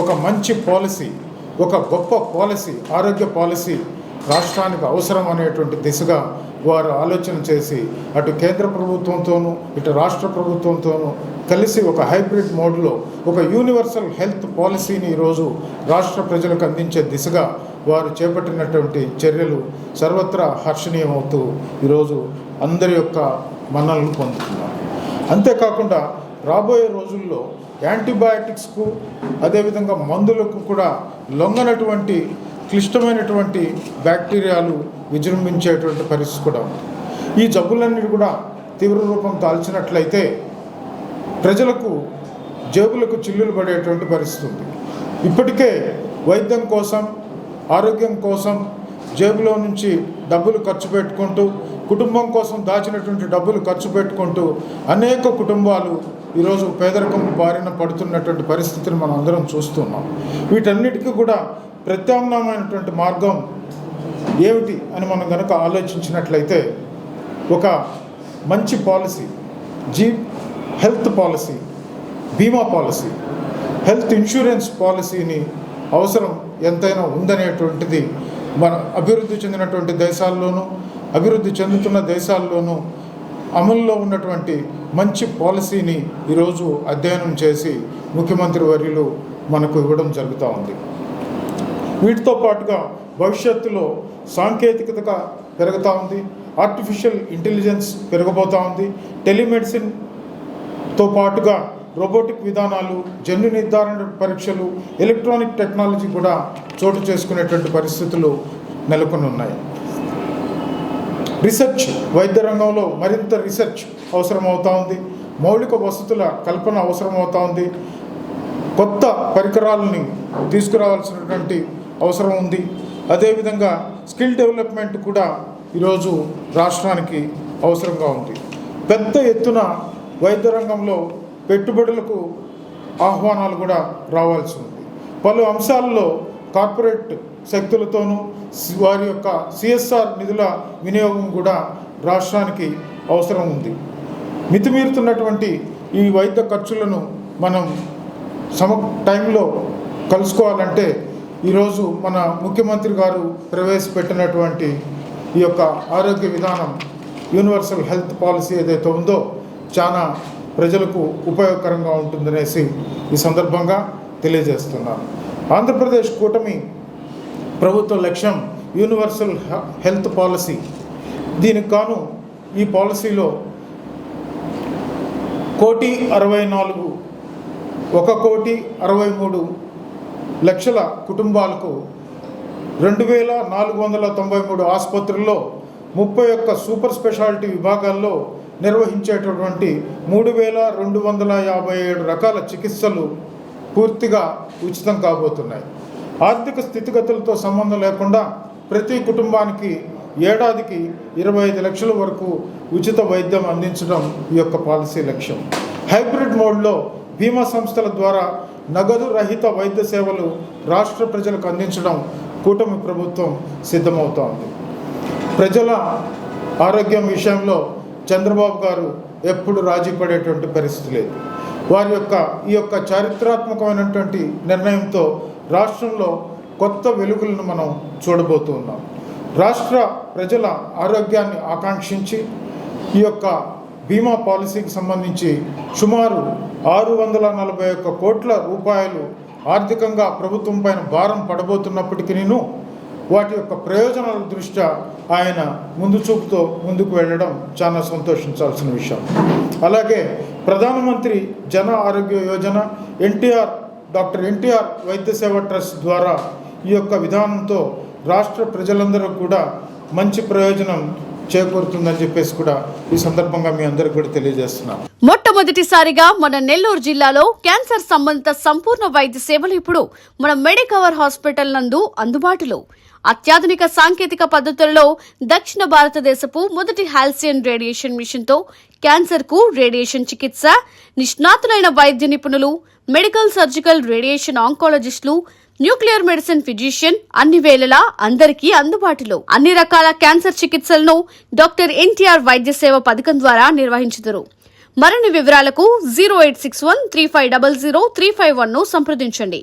ఒక మంచి పాలసీ ఒక గొప్ప పాలసీ ఆరోగ్య పాలసీ రాష్ట్రానికి అవసరం అనేటువంటి దిశగా వారు ఆలోచన చేసి అటు కేంద్ర ప్రభుత్వంతోనూ ఇటు రాష్ట్ర ప్రభుత్వంతోనూ కలిసి ఒక హైబ్రిడ్ మోడ్లో ఒక యూనివర్సల్ హెల్త్ పాలసీని ఈరోజు రాష్ట్ర ప్రజలకు అందించే దిశగా వారు చేపట్టినటువంటి చర్యలు సర్వత్రా హర్షణీయమవుతూ ఈరోజు అందరి యొక్క మన్నలను పొందుతున్నారు. అంతేకాకుండా రాబోయే రోజుల్లో యాంటీబయాటిక్స్కు అదేవిధంగా మందులకు కూడా లొంగనటువంటి క్లిష్టమైనటువంటి బ్యాక్టీరియాలు విజృంభించేటువంటి పరిస్థితి కూడా ఉంది. ఈ జబ్బులన్నీ కూడా తీవ్ర రూపం దాల్చినట్లయితే ప్రజలకు జేబులకు చిల్లులు పడేటువంటి పరిస్థితి ఉంది. ఇప్పటికే వైద్యం కోసం ఆరోగ్యం కోసం జేబులో నుంచి డబ్బులు ఖర్చు పెట్టుకుంటూ కుటుంబం కోసం దాచినటువంటి డబ్బులు ఖర్చు పెట్టుకుంటూ అనేక కుటుంబాలు ఈరోజు పేదరికం బారిన పడుతున్నటువంటి పరిస్థితిని మనం అందరం చూస్తున్నాం. వీటన్నిటికీ కూడా ప్రత్యామ్నాయమైనటువంటి మార్గం ఏమిటి అని మనం కనుక ఆలోచించినట్లయితే ఒక మంచి పాలసీ జీ హెల్త్ పాలసీ బీమా పాలసీ హెల్త్ ఇన్సూరెన్స్ పాలసీని అవసరం ఎంతైనా ఉందనేటువంటిది మన అభివృద్ధి చెందినటువంటి దేశాల్లోనూ అభివృద్ధి చెందుతున్న దేశాల్లోనూ అమల్లో ఉన్నటువంటి మంచి పాలసీని ఈరోజు అధ్యయనం చేసి ముఖ్యమంత్రి వర్యులు మనకు ఇవ్వడం జరుగుతూ ఉంది. వీటితో పాటుగా భవిష్యత్తులో సాంకేతికత పెరుగుతూ ఉంది. ఆర్టిఫిషియల్ ఇంటెలిజెన్స్ పెరగబోతూ ఉంది. టెలిమెడిసిన్తో పాటుగా రోబోటిక్ విధానాలు జన్యు నిర్ధారణ పరీక్షలు ఎలక్ట్రానిక్ టెక్నాలజీ కూడా చోటు చేసుకునేటువంటి పరిస్థితులు నెలకొని ఉన్నాయి రీసెర్చ్ వైద్య రంగంలో మరింత రీసెర్చ్ అవసరమవుతా ఉంది. మౌలిక వసతుల కల్పన అవసరమవుతా ఉంది. కొత్త పరికరాలని తీసుకురావాల్సినటువంటి అవసరం ఉంది. అదేవిధంగా స్కిల్ డెవలప్మెంట్ కూడా ఈరోజు రాష్ట్రానికి అవసరంగా ఉంది. పెద్ద ఎత్తున వైద్య రంగంలో పెట్టుబడులకు ఆహ్వానాలు కూడా రావాల్సి ఉంది. పలు అంశాల్లో కార్పొరేట్ శక్తులతోనూ వారి యొక్క సిఎస్ఆర్ నిధుల వినియోగం కూడా రాష్ట్రానికి అవసరం ఉంది. మితిమీరుతున్నటువంటి ఈ వైద్య ఖర్చులను మనం సమ టైంలో కలుసుకోవాలంటే ఈరోజు మన ముఖ్యమంత్రి గారు ప్రవేశపెట్టినటువంటి ఈ యొక్క ఆరోగ్య విధానం యూనివర్సల్ హెల్త్ పాలసీ ఏదైతే ఉందో చాలా ప్రజలకు ఉపయోగకరంగా ఉంటుందనేసి ఈ సందర్భంగా తెలియజేస్తున్నాను. ఆంధ్రప్రదేశ్ కూటమి ప్రభుత్వ లక్ష్యం యూనివర్సల్ హెల్త్ పాలసీ. దీనికి కాను ఈ పాలసీలో కోటి అరవై నాలుగు ఒక కోటి అరవై మూడు లక్షల కుటుంబాలకు రెండు వేల నాలుగు వందల తొంభై మూడు ఆసుపత్రుల్లో ముప్పై ఒక్క సూపర్ స్పెషాలిటీ విభాగాల్లో నిర్వహించేటటువంటి మూడు వేల రెండు వందల యాభై ఏడు రకాల చికిత్సలు పూర్తిగా ఉచితం కాబోతున్నాయి. ఆర్థిక స్థితిగతులతో సంబంధం లేకుండా ప్రతి కుటుంబానికి ఏడాదికి ఇరవై ఐదు లక్షల వరకు ఉచిత వైద్యం అందించడం ఈ యొక్క పాలసీ లక్ష్యం. హైబ్రిడ్ మోడ్లో బీమా సంస్థల ద్వారా నగదు రహిత వైద్య సేవలు రాష్ట్ర ప్రజలకు అందించడం కూటమి ప్రభుత్వం సిద్ధమవుతోంది. ప్రజల ఆరోగ్యం విషయంలో చంద్రబాబు గారు ఎప్పుడు రాజీ పడేటువంటి పరిస్థితి లేదు. వారి యొక్క ఈ యొక్క చారిత్రాత్మకమైనటువంటి నిర్ణయంతో రాష్ట్రంలో కొత్త వెలుగులను మనం చూడబోతూ ఉన్నాం. రాష్ట్ర ప్రజల ఆరోగ్యాన్ని ఆకాంక్షించి ఈ యొక్క బీమా పాలసీకి సంబంధించి సుమారు ఆరు వందల నలభై ఒక్క కోట్ల రూపాయలు ఆర్థికంగా ప్రభుత్వం పైన భారం పడబోతున్నప్పటికీ వాటి యొక్క ప్రయోజనాల దృష్ట్యా ఆయన ముందు చూపుతో ముందుకు వెళ్ళడం చాలా సంతోషించాల్సిన విషయం. అలాగే ప్రధానమంత్రి జన ఆరోగ్య యోజన ఎన్టీఆర్ డాక్టర్ ఎన్టీఆర్ వైద్య సేవ ట్రస్ట్ ద్వారా ఈ యొక్క విధానంతో రాష్ట్ర ప్రజలందరూ కూడా మంచి ప్రయోజనం చేకూరుతుందని చెప్పేసి కూడా ఈ సందర్భంగా మీ అందరికి కూడా తెలియజేస్తున్నాం. మొట్టమొదటిసారిగా మన నెల్లూరు జిల్లాలో క్యాన్సర్ సంబంధిత సంపూర్ణ వైద్య సేవలు ఇప్పుడు మన మెడికవర్ హాస్పిటల్ నందు అందుబాటులో. అత్యాధునిక సాంకేతిక పద్ధతులలో దక్షిణ భారతదేశపు మొదటి హాల్సియన్ రేడియేషన్ మిషన్తో క్యాన్సర్కు క్యాన్సర్కు రేడియేషన్ చికిత్స నిష్ణాతులైన వైద్య నిపుణులు మెడికల్ సర్జికల్ రేడియేషన్ ఆంకాలజిస్టులు న్యూక్లియర్ మెడిసిన్ ఫిజిషియన్ అన్ని వేళలా అందరికీ అందుబాటులో. అన్ని రకాల క్యాన్సర్ చికిత్సలను డాక్టర్ ఎన్టీఆర్ వైద్య సేవ పథకం ద్వారా నిర్వహించుదురు. మరిన్ని వివరాలకు zero eight six one three five double zero three five one సంప్రదించండి.